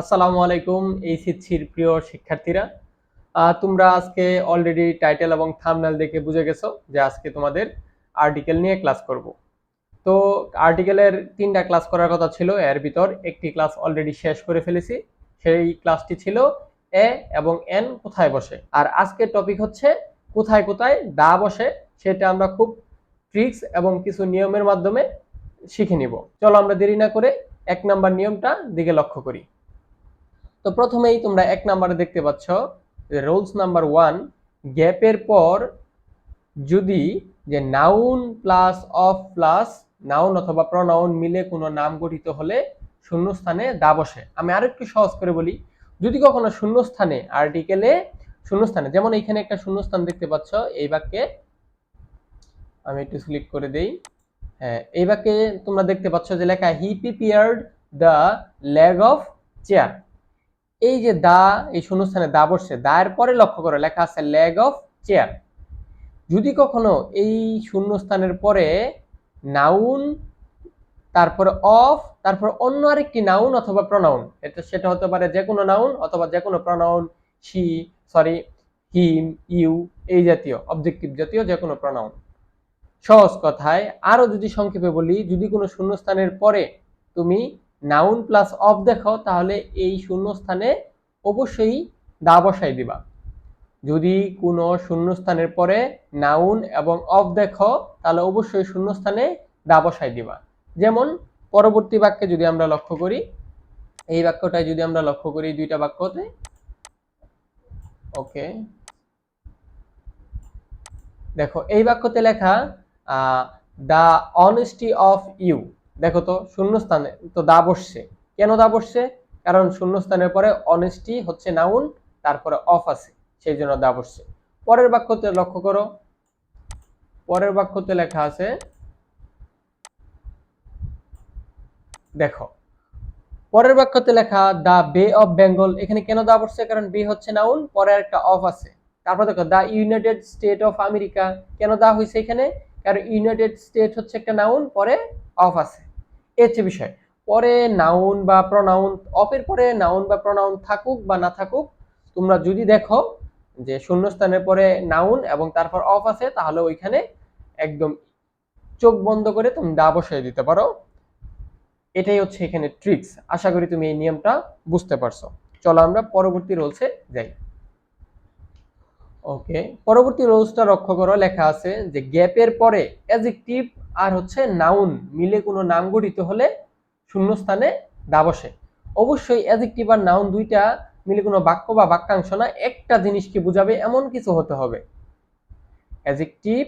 আসসালামু আলাইকুম, এইচএসসির প্রিয় শিক্ষার্থীরা। তোমরা আজকে অলরেডি টাইটেল এবং থাম্বনেল দেখে বুঝে গেছো যে আজকে তোমাদের আর্টিকেল নিয়ে ক্লাস করব। তো আর্টিকেলের তিনটা ক্লাস করার কথা ছিল, এর ভিতর একটি ক্লাস অলরেডি শেষ করে ফেলেছি। সেই ক্লাসটি ছিল এ এবং এন কোথায় বসে? আর আজকের টপিক হচ্ছে কোথায় কোথায় দা বসে, সেটা আমরা খুব ট্রিক্স এবং কিছু নিয়মের মাধ্যমে শিখে নিব। চলো আমরা দেরি না করে এক নাম্বার নিয়মটা দিকে লক্ষ্য করি। তো প্রথমেই তোমরা এক নাম্বারে দেখতে পাচ্ছ যে রুলস নাম্বার ওয়ান, গ্যাপের পর যদি যে noun plus of plus noun অথবা প্রনাউন মিলে কোনো নাম গঠিত হলে শূন্যস্থানে দা বসে। আমি আরেকটু সহজ করে বলি, যদি কখনো শূন্যস্থানে আর্টিকেলে শূন্যস্থানে, যেমন এখানে একটা শূন্যস্থান দেখতে পাচ্ছ, এই বাক্যে আমি একটু সিলেক্ট করে দেই। হ্যাঁ এই বাক্যে তোমরা দেখতে পাচ্ছ যে লেখা he prepared the leg of chair এই যে দা, এই শূন্যস্থানে দা বসছে, দায়ের পরে লক্ষ্য করো, লেখা আছে লেগ অফ চেয়ার যদি কখনো এই শূন্যস্থানের পরে নাউন তারপরে অফ তারপর অন্য আরেকটি নাউন অথবা প্রনাউন এটা সেটা হতে পারে যে কোনো নাউন অথবা যে কোনো pronoun she sorry him you এই জাতীয় অবজেক্টিভ জাতীয় যে কোনো প্রনাউন সহজ কথায়, আরও যদি সংক্ষেপে বলি, যদি কোনো শূন্যস্থানের পরে তুমি নাউন প্লাস অফ দেখো, তাহলে এই শূন্যস্থানে অবশ্যই দা বসাই দিবা। যদি কোনো শূন্যস্থানের পরে নাউন এবং অফ দেখো, তাহলে অবশ্যই শূন্যস্থানে দা বসাই দিবা। যেমন পরবর্তী বাক্যে যদি আমরা লক্ষ্য করি, এই বাক্যটায় যদি আমরা লক্ষ্য করি দুইটা বাক্যতে। ওকে। দেখো, এই বাক্যতে লেখা দা অনেস্টি অফ ইউ দেখো তো, শূন্যস্থানে, তো দা বসছে। কেন দা বসছে? কারণ শূন্যস্থানের পরে অনেস্টি হচ্ছে নাউন তারপরে অফ আছে, সেই জন্য দা বসছে। পরের বাক্যতে লক্ষ্য করো। পরের বাক্যতে লেখা আছে, দেখো, পরের বাক্যতে লেখা দা বে অফ বেঙ্গল এখানে কেন দা বসছে? কারণ বে হচ্ছে নাউন পরে একটা অফ আছে। তারপর দেখো, the United State of America কেন দা হয়েছে এখানে? কারণ ইউনাইটেড স্টেট হচ্ছে একটা নাউন পরে অফ আছে। এ হচ্ছে বিষয়। পরে নাউন বা প্রনাউন অফের পরে নাউন বা প্রনাউন থাকুক বা না থাকুক, তোমরা যদি দেখো যে শূন্যস্থানের পরে নাউন এবং তারপর অফ আছে, তাহলে ওইখানে একদম চোখ বন্ধ করে তুমি দা বসাই দিতে পারো। এটাই হচ্ছে এখানে ট্রিক্স আশা করি তুমি এই নিয়মটা বুঝতে পারছ। চলো আমরা পরবর্তী রোলসে যাই। ওকে পরবর্তী রোলসটা লক্ষ্য করো, লেখা আছে যে গ্যাপের পরে অ্যাজেক্টিভ আর হচ্ছে নাউন মিলে কোনো নাম গঠিত হলে শূন্যস্থানে দা বসে। অবশ্যই অ্যাজেক্টিভ আর নাউন দুইটা মিলে কোনো বাক্য বা বাক্যাংশ না, একটা জিনিসকে বোঝাবে এমন কিছু হতে হবে। অ্যাজেক্টিভ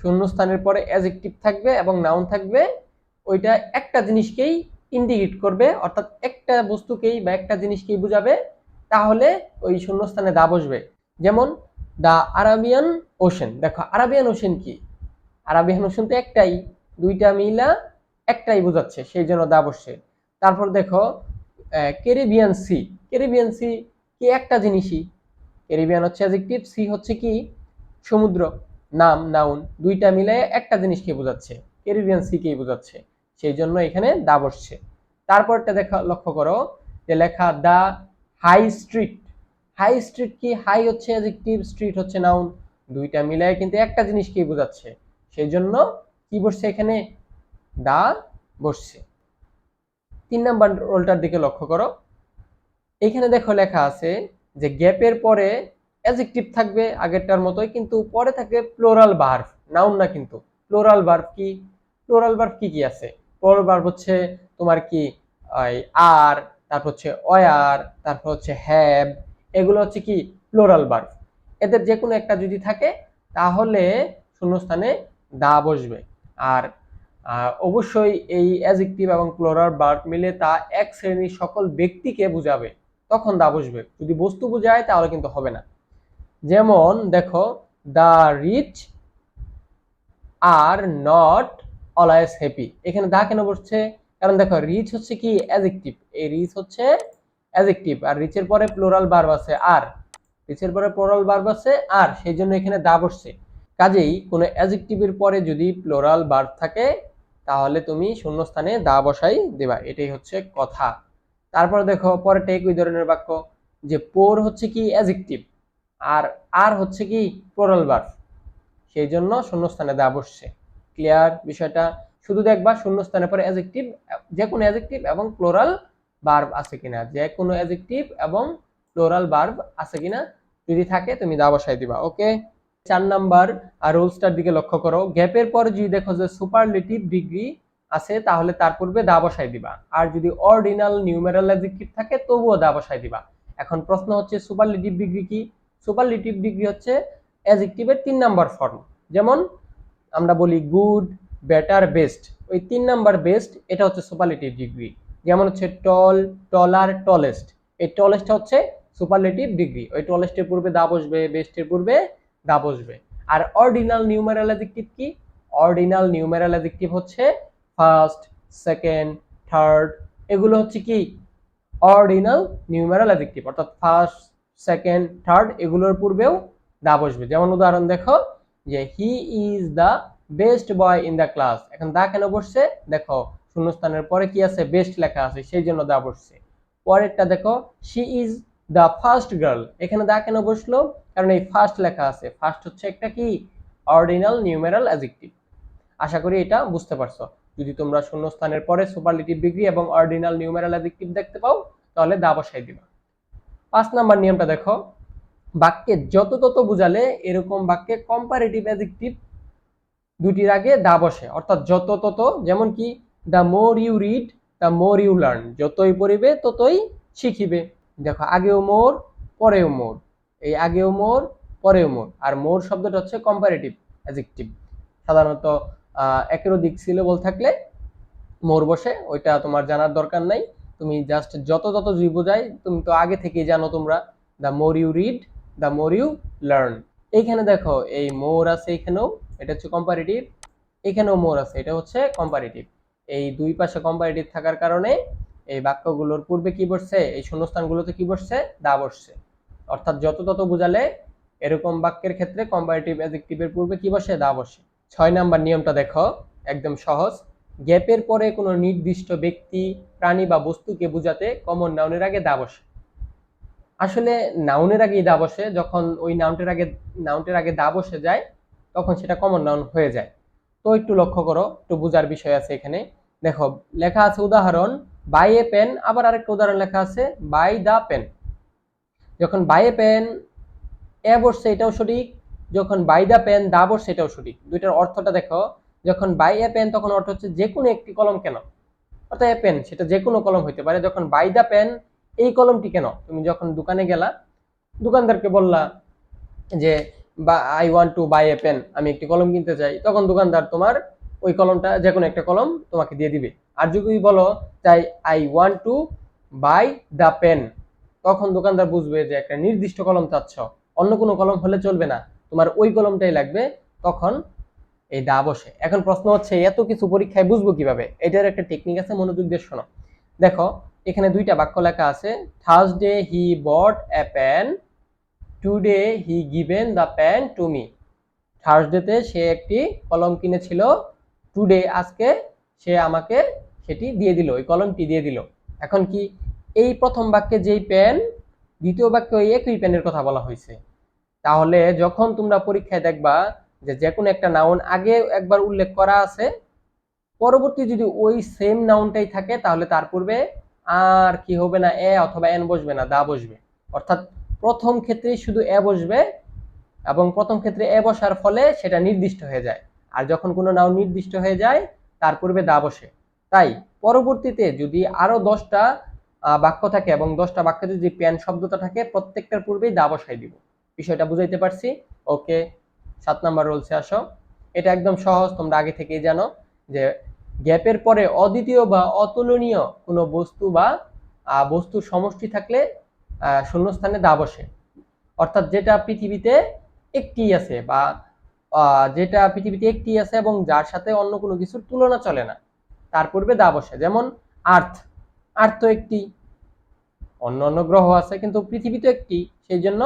শূন্যস্থানের পরে অ্যাজেক্টিভ থাকবে এবং নাউন থাকবে, ওইটা একটা জিনিসকেই ইন্ডিকেট করবে, অর্থাৎ একটা বস্তুকেই বা একটা জিনিসকেই বোঝাবে, তাহলে ওই শূন্যস্থানে দা বসবে। যেমন দা আরাবিয়ান ওশেন। দেখো, আরাবিয়ান ওশেন কি? আরাবিয়ান ওশেন তো একটাই, দুইটা মিলা একটাই বোঝাচ্ছে, সেই জন্য দা বসছে। তারপর দেখো ক্যারিবিয়ান সি। ক্যারিবিয়ান সি কি একটা জিনিসই? ক্যারিবিয়ান হচ্ছে অ্যাজেক্টিভ সি হচ্ছে কি? সমুদ্র, নাম নাউন দুইটা মিলে একটা জিনিসকে বোঝাচ্ছে। ক্যারিবিয়ান সিকেই বোঝাচ্ছে, সেই জন্য এখানে দা বসছে। তারপরটা দেখা, লক্ষ্য করো, যে লেখা the high street high street কি? হাই হচ্ছে অ্যাজেক্টিভ স্ট্রিট হচ্ছে নাউন দুইটা মিলায় কিন্তু একটা জিনিসকেই বোঝাচ্ছে? সেই জন্য কি বসছে এখানে? দা বসছে। তিন নাম্বার রোলটার দিকে লক্ষ্য করো। এখানে দেখো লেখা আছে যে গ্যাপের পরে অ্যাজেক্টিভ থাকবে আগেরটার মতোই, কিন্তু পরে থাকবে প্লোরাল ভার্ভ নাউন না কিন্তু। প্লোরাল ভার্ভ কি? প্লোরাল ভার্ভ কি কি আছে? প্লোরাল ভার্ভ হচ্ছে তোমার কি? আর, তারপর হচ্ছে অয়ার তারপর হচ্ছে হ্যাভ এগুলো হচ্ছে কি? প্লোরাল ভার্ভ এদের যে কোনো একটা যদি থাকে, তাহলে শূন্যস্থানে দা বসবে। আর অবশ্যই এই অ্যাজেক্টিভ এবং প্লোরাল ভার্ব মিলে তা এক শ্রেণির সকল ব্যক্তিকে বুঝাবে। তখন দা বসবে। যদি বস্তু বোঝায়, তাহলে কিন্তু হবে না। যেমন, দেখো the rich are not always happy এখানে দা কেন বসছে? কারণ দেখো রিচ হচ্ছে কি? অ্যাজেক্টিভ এই রিচ হচ্ছে অ্যাজেক্টিভ আর রিচের পরে প্লোরাল ভার্ব আছে আর। রিচের পরে প্লোরাল ভার্ব আছে আর সেই জন্য এখানে দা বসছে কাজেই কোনো অ্যাজেক্টিভের পরে যদি প্লোরাল ভার্ব থাকে, তাহলে তুমি শূন্যস্থানে দা বসাই দেবা। এটাই হচ্ছে কথা। তারপরে দেখো পরেরটা একই ধরনের বাক্য, যে পোর হচ্ছে কি অ্যাজেক্টিভ আর আর হচ্ছে কি প্লোরাল ভার্ব সেই জন্য শূন্যস্থানে দা বসছে ক্লিয়ার বিষয়টা? শুধু দেখবা শূন্যস্থানে পরে অ্যাজেক্টিভ যে কোনো অ্যাজেক্টিভ এবং প্লোরাল ভার্ব আছে কিনা? যে কোনো অ্যাজেক্টিভ এবং প্লোরাল ভার্ব আছে কিনা? যদি থাকে, তুমি দা বসাই দিবা, ওকে? চার নাম্বার, আর রুলসটার দিকে লক্ষ্য করো। গ্যাপের পর যদি দেখো যে সুপারলেটিভ ডিগ্রি আছে, তাহলে তার পূর্বে দা বসাই দিবা। আর যদি অর্ডিনাল নিউমেরাল অ্যাডজেক্টিভ থাকে, তবুও দা বসাই দিবা। এখন প্রশ্ন হচ্ছে সুপারলেটিভ ডিগ্রি কি? সুপারলেটিভ ডিগ্রি হচ্ছে অ্যাডজেক্টিভের তিন নাম্বার ফর্ম যেমন, আমরা বলি গুড বেটার বেস্ট ওই তিন নাম্বার বেস্ট এটা হচ্ছে সুপারলেটিভ ডিগ্রি যেমন হচ্ছে টল টলার টলেস্ট এই টলেস্টটা হচ্ছে সুপারলেটিভ ডিগ্রি ওই টলেস্টের পূর্বে দা বসবে বেস্টের পূর্বে দা বসবে। আর অর্ডিনাল নিউমেরাল অ্যাডজেক্টিভ কি? অর্ডিনাল নিউমেরাল অ্যাডজেক্টিভ হচ্ছে ফার্স্ট সেকেন্ড থার্ড এগুলো হচ্ছে কি? অর্ডিনাল নিউমেরাল অ্যাডজেক্টিভ অর্থাৎ ফার্স্ট সেকেন্ড থার্ড এগুলোর পূর্বেও দা বসবে। যেমন উদাহরণ দেখো যে he is the best boy in the class এখন দা কেন বসছে? দেখো শূন্যস্থানের পরে কি আছে? বেস্ট লেখা আছে, সেই জন্য দা বসছে। পরেরটা দেখো she is the first girl এখানে দা কেন বসল? কারণ এই ফার্স্ট লেখা আছে। ফার্স্ট হচ্ছে একটা কি? অর্ডিনাল নিউমেরাল অ্যাডজেক্টিভ আশা করি এটা বুঝতে পারছ। যদি তোমরা শূন্যস্থানের পরে সুপারলেটিভ ডিগ্রি এবং অর্ডিনাল নিউমেরাল অ্যাডজেক্টিভ দেখতে পাও, তাহলে দা বসাই দিবা। পাঁচ নাম্বার নিয়মটা দেখো। বাক্যে যত তত বুঝালে এরকম বাক্যে কম্পারেটিভ অ্যাডজেক্টিভ দুটির আগে দা বসে। অর্থাৎ যত তত, যেমন কি? The more you read the more you learn যতই পড়িবে, ততই শিখিবে। দেখো, আগেও মোর, পরেও মোর। এই আগেও মোর, পরেও মোর। আর মোর শব্দটা হচ্ছে কম্পারেটিভ অ্যাডজেক্টিভ সাধারণত একের অধিক সিলেবল থাকলে মোর বসে, ওইটা তোমার জানার দরকার নাই। তুমি জাস্ট যত তত যদি বোঝাই, তুমি তো আগে থেকেই জানো তোমরা। The more you read the more you learn এইখানে দেখো, এই মোর আছে, এখানেও। এটা হচ্ছে কম্পারেটিভ এখানেও মোর আছে, এটা হচ্ছে কম্পারেটিভ এই দুই পাশে কম্পারেটিভ থাকার কারণে এই বাক্যগুলোর পূর্বে কি বসছে, এই শূন্যস্থানগুলোতে কি বসছে, দা বসছে। অর্থাৎ যত তত বোঝালে এরকম বাক্যের ক্ষেত্রে কম্পারেটিভ অ্যাডজেক্টিভের পূর্বে কি বসে, দা বসে। ছয় নাম্বার নিয়মটা দেখো, একদম সহজ। গ্যাপের পরে কোনো নির্দিষ্ট ব্যক্তি, প্রাণী বা বস্তুকে বোঝাতে কমন নাউনের আগে দা বসে। আসলে নাউনের আগেই দা বসে, যখন ওই নাউনটের আগে নাউনটের আগে দা বসে যায়, তখন সেটা কমন নাউন হয়ে যায়। তো একটু লক্ষ্য করো, একটু বোঝার বিষয় আছে এখানে। দেখো, লেখা আছে উদাহরণ বাই এ পেন আবার আরেকটা উদাহরণ লেখা আছে বাই দা পেন যখন বাই এ পেন এ বসছে এটাও সঠিক, যখন বাই দা পেন দা বসছে এটাও সঠিক। দুইটার অর্থটা দেখো, যখন বাই এ পেন তখন অর্থ হচ্ছে যে কোনো একটি কলম কেন? অর্থাৎ এ পেন সেটা যে কোনো কলম হইতে পারে। যখন বাই দা পেন এই কলমটি কেন? তুমি যখন দোকানে গেলা, দোকানদারকে বললা যে, বা I want to buy a pen আমি একটি কলম কিনতে চাই। তখন দোকানদার তোমার ওই কলমটা যে কোনো একটা কলম তোমাকে দিয়ে দিবে। আর যদি বলো, তাই I want to buy the pen তখন দোকানদার বুঝবে যে একটা নির্দিষ্ট কলম চাচ্ছ। অন্য কোনো কলম হলে চলবে না। তোমার ওই কলমটাই লাগবে, তখন এই দা বসে। এখন প্রশ্ন হচ্ছে, এত কিছু পরীক্ষায় বুঝব কীভাবে? এটার একটা টেকনিক আছে, মনোযোগ দিয়ে শোনো। দেখো, এখানে দুইটা বাক্য লেখা আছে Thursday he bought a pen today he given the pen to me থার্সডেতে সে একটি কলম কিনেছিল টুডে আজকে সে আমাকে সেটি দিয়ে দিল ওই কলমটি দিয়ে দিল। এখন কি এই প্রথম বাক্যে যেই পেন দ্বিতীয় বাক্যে ওই একই পেনের কথা বলা হয়েছে? তাহলে যখন তোমরা পরীক্ষায় দেখবা যে যে কোনো একটা নাউন আগে একবার উল্লেখ করা আছে, পরবর্তী যদি ওই সেম নাউনটাই থাকে, তাহলে তার পূর্বে আর কি হবে না, এ অথবা এন বসবে না, দা বসবে। অর্থাৎ প্রথম ক্ষেত্রেই শুধু এ বসবে এবং প্রথম ক্ষেত্রে এ বসার ফলে সেটা নির্দিষ্ট হয়ে যায়। আর যখন কোনো নাউন নির্দিষ্ট হয়ে যায়, তার পূর্বে দা বসে। তাই পরবর্তীতে যদি আরও দশটা বাক্য থাকে এবং দশটা বাক্যে যদি প্যান শব্দটা থাকে, প্রত্যেকটার পূর্বেই দা বসাই দিব। বিষয়টা বুঝাইতে পারছি? ওকে, সাত নাম্বার রোলসে আসো। এটা একদম সহজ, তোমরা আগে থেকেই জানো যে গ্যাপের পরে অদ্বিতীয় বা অতুলনীয় কোনো বস্তু বা বস্তুর সমষ্টি থাকলে শূন্যস্থানে দা বসে। অর্থাৎ যেটা পৃথিবীতে একটি আছে বা যেটা পৃথিবীতে একটি আছে এবং যার সাথে অন্য কোনো কিছুর তুলনা চলে না। তার পূর্বে দা বসে যেমন আর্থ। আর্থ একটি, অন্য অন্য গ্রহ আছে, কিন্তু পৃথিবী তো একটি, সেই জন্য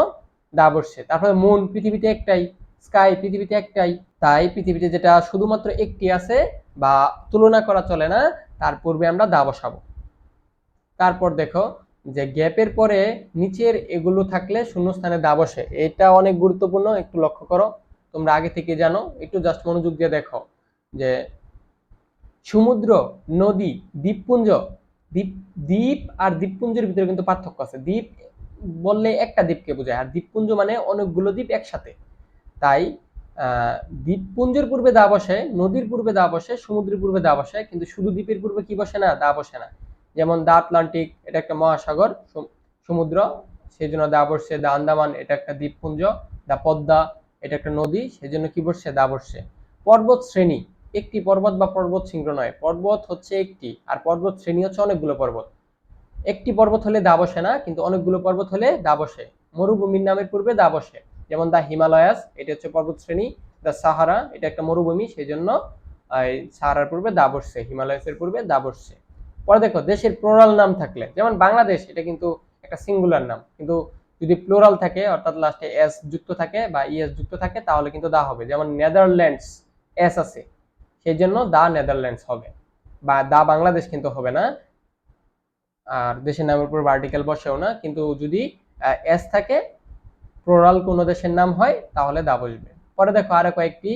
দা বসছে তারপরে মুন পৃথিবীতে একটাই, স্কাই পৃথিবীতে একটাই। তাই পৃথিবীতে যেটা শুধুমাত্র একটি আছে বা তুলনা করা চলে না, তার পূর্বে আমরা দা বসাবো তারপর দেখো যে গ্যাপের পরে নিচের এগুলো থাকলে শূন্যস্থানে দা বসে এটা অনেক গুরুত্বপূর্ণ, একটু লক্ষ্য করো। তোমরা আগে থেকে জানো, একটু জাস্ট মনোযোগ দিয়ে দেখো যে সমুদ্র, নদী, দ্বীপপুঞ্জ, দ্বীপ দ্বীপ আর দ্বীপপুঞ্জের ভিতরে কিন্তু পার্থক্য আছে। দ্বীপ বললে একটা দ্বীপকে বোঝায়, আর দ্বীপপুঞ্জ মানে অনেকগুলো দ্বীপ একসাথে। তাই দ্বীপপুঞ্জের পূর্বে দা বসে, নদীর পূর্বে দা বসে, সমুদ্রের পূর্বে দা বসে, কিন্তু শুধু দ্বীপের পূর্বে কি বসে না, দা বসে না। যেমন দা আটলান্টিক, এটা একটা মহাসাগর সমুদ্র, সেই জন্য দা বসছে দা আন্দামান, এটা একটা দ্বীপপুঞ্জ, দা পদ্মা এটা একটা নদী সেই জন্য কি বসছে? দা বসছে। পর্বত শ্রেণি। একটি পর্বত বা পর্বত শৃঙ্গ নয়। পর্বত হচ্ছে একটি, আর পর্বত শ্রেণি হচ্ছে অনেকগুলো পর্বত। একটি পর্বত হলে দা বসে না, কিন্তু অনেকগুলো পর্বত হলে দা বসে। মরুভূমির নামের পূর্বে দা বসে। যেমন দা হিমালয়াস, এটা হচ্ছে পর্বত শ্রেণি। দা সাহারা, এটা একটা মরুভূমি সেই জন্য সাহারার পূর্বে দা বসছে, হিমালয়াসের পূর্বে দা বসছে। পরে দেখো, দেশের প্লোরাল নাম থাকলে, যেমন বাংলাদেশ, এটা কিন্তু একটা সিঙ্গুলার নাম। কিন্তু যদি প্লোরাল থাকে, অর্থাৎ লাস্টে এস যুক্ত থাকে বা ইএস যুক্ত থাকে, তাহলে কিন্তু দা হবে। যেমন নেদারল্যান্ডস এস আছে সেই জন্য দা নেদারল্যান্ডস হবে। বা দা বাংলাদেশ কিন্তু হবে না। আর দেশের নামের উপর ভার্টিক্যাল বসেও না, কিন্তু যদি এস থাকে প্লোরাল কোনো দেশের নাম হয়, তাহলে দা বসবে। পরে দেখো আরও কয়েকটি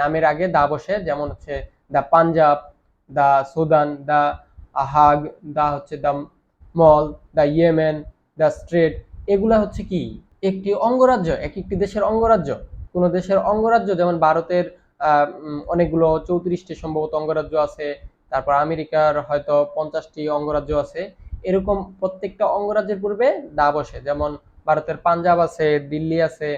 নামের আগে দা বসে, যেমন হচ্ছে দা পাঞ্জাব, দা সুদান, দা হাগ দা হচ্ছে দা মল, দা ইয়েমেন, দা স্ট্রেট এগুলা হচ্ছে কি? একটি অঙ্গরাজ্য, এক একটি দেশের অঙ্গরাজ্য। কোন দেশের অঙ্গরাজ্য, যেমন ভারতের অনেকগুলো চৌত্রিশটি সম্ভবত অঙ্গরাজ্য আছে, তারপর আমেরিকার হয়তো পঞ্চাশটি অঙ্গরাজ্য আছে। এরকম প্রত্যেকটা অঙ্গরাজ্যের পূর্বে দা বসে যেমন ভারতের পাঞ্জাব আছে, দিল্লি আছে,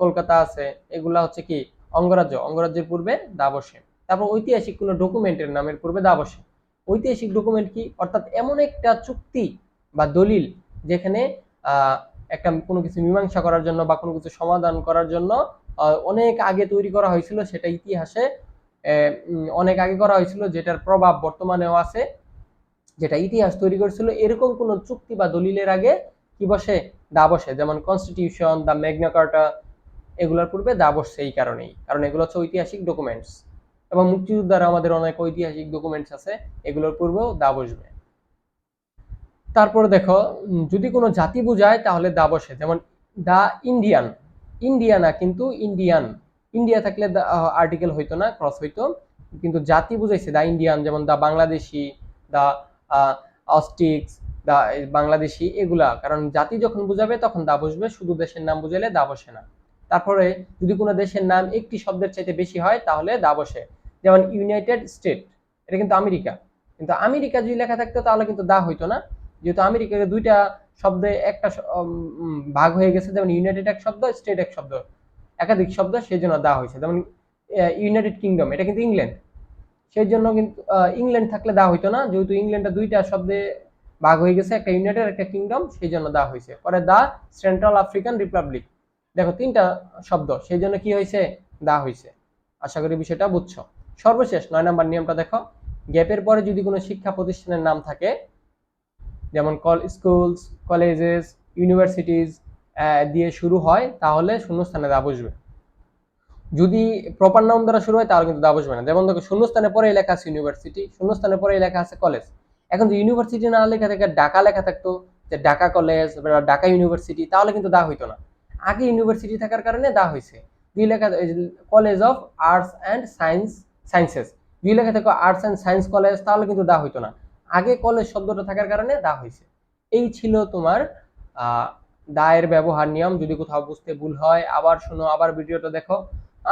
কলকাতা আছে, এগুলা হচ্ছে কি? অঙ্গরাজ্য। অঙ্গরাজ্যের পূর্বে দা বসে তারপর ঐতিহাসিক কোনো ডকুমেন্টের নামের পূর্বে দা বসে ঐতিহাসিক ডকুমেন্ট কি? অর্থাৎ এমন একটা চুক্তি বা দলিল যেখানে একটা কোনো কিছু মীমাংসা করার জন্য বা কোনো কিছু সমাধান করার জন্য অনেক আগে তৈরি করা হয়েছিল, সেটা ইতিহাসে অনেক আগে করা হয়েছিল, যেটার প্রভাব বর্তমানেও আছে, যেটা ইতিহাস তৈরি করেছিল। এরকম কোনো চুক্তি বা দলিলের আগে কি বসে? দা বসে। যেমন কনস্টিটিউশন দা মেগনা কার্টা, এগুলোর পূর্বে দা বসছে এই কারণেই। কারণ এগুলো হচ্ছে ঐতিহাসিক ডকুমেন্টস এবং মুক্তিযোদ্ধারা আমাদের অনেক ঐতিহাসিক ডকুমেন্টস আছে, এগুলোর পূর্বেও দা বসবে। তারপর দেখো যদি কোনো জাতি বোঝায় তাহলে দা বসে যেমন দা ইন্ডিয়ান। ইন্ডিয়ানা কিন্তু ইন্ডিয়ান। ইন্ডিয়া থাকলে আর্টিকেল হইতো না ক্রস হইতো। কিন্তু জাতি বুঝাইছে, দা ইন্ডিয়ান, যেমন দা বাংলাদেশি, দা অস্টিক্স, দা বাংলাদেশি, এগুলা। কারণ জাতি যখন বুঝাবে তখন দা বসবে শুধু দেশের নাম বুঝাইলে দা বসে না। তারপরে যদি কোনো দেশের নাম একটি শব্দের চাইতে বেশি হয়, তাহলে দা বসে যেমন ইউনাইটেড স্টেট, এটা কিন্তু আমেরিকা। কিন্তু আমেরিকা যদি লেখা থাকতো, তাহলে কিন্তু দা হইতো না। যেহেতু আমেরিকাকে দুইটা শব্দে একটা ভাগ হয়ে গেছে, যেমন ইউনাইটেড এক শব্দ স্টেট এক শব্দ, একাধিক শব্দ সেই জন্য দা হয়েছে। যেমন ইউনাইটেড কিংডম এটা কিন্তু ইংল্যান্ড সেই জন্য কিন্তু ইংল্যান্ড থাকলে দা হইতো না, যেহেতু ইংল্যান্ডটা দুইটা শব্দে ভাগ হয়ে গেছে, একটা ইউনাইটেড একটা কিংডম সেই জন্য দা হয়েছে। পরে দা সেন্ট্রাল আফ্রিকান রিপাবলিক দেখো, তিনটা শব্দ সেই জন্য কি হয়েছে? দা হয়েছে। আশা করি বিষয়টা বুঝছ। সর্বশেষ, নয় নাম্বার নিয়মটা দেখো। গ্যাপের পরে যদি কোনো শিক্ষা প্রতিষ্ঠানের নাম থাকে যেমন কল স্কুলস, কলেজেস ইউনিভার্সিটিজ দিয়ে শুরু হয়, তাহলে শূন্যস্থানে দা বসবে। যদি প্রপার নাউন দ্বারা শুরু হয়, তাহলে কিন্তু দা বসবে না। যেমন দেখো, শূন্যস্থানে পরে লেখা আছে ইউনিভার্সিটি শূন্যস্থানে পরে লেখা আছে কলেজ এখন যদি ইউনিভার্সিটি না লেখা থাকে, ঢাকা লেখা থাকতো, যে ঢাকা কলেজ ঢাকা ইউনিভার্সিটি তাহলে কিন্তু দা হইতো না। আগে ইউনিভার্সিটি থাকার কারণে দা হয়েছে দুই লেখা college of arts and science sciences দুই লেখা থাকো আর্টস অ্যান্ড সায়েন্স কলেজ তাহলে কিন্তু দা হইতো না। আগে কলেজ শব্দটা থাকার কারণে দা হয়েছে। এই ছিল তোমার দায়ের ব্যবহার নিয়ম। যদি কোথাও বুঝতে ভুল হয়, আবার শোনো, আবার ভিডিওটা দেখো।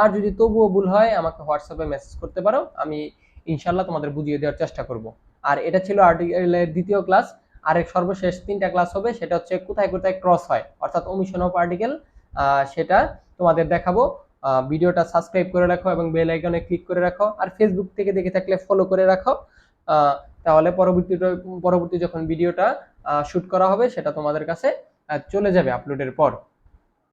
আর যদি তবুও ভুল হয়, আমাকে হোয়াটসঅ্যাপে মেসেজ করতে পারো। আমি ইনশাল্লাহ তোমাদের বুঝিয়ে দেওয়ার চেষ্টা করব। আর এটা ছিল আর্টিকেলের দ্বিতীয় ক্লাস। আর সর্বশেষ তিনটা ক্লাস হবে। সেটা হচ্ছে কোথায় কোথায় ক্রস হয়। অর্থাৎ অমিশন অফ আর্টিকেল সেটা তোমাদের দেখাবো। ভিডিওটা সাবস্ক্রাইব করে রাখো এবং বেল আইকনে ক্লিক করে রাখো। আর ফেসবুক থেকে দেখে থাকলে ফলো করে রাখো। তাহলে পরবর্তী পরবর্তী যখন ভিডিওটা শ্যুট করা হবে, সেটা তোমাদের কাছে চলে যাবে আপলোডের পর।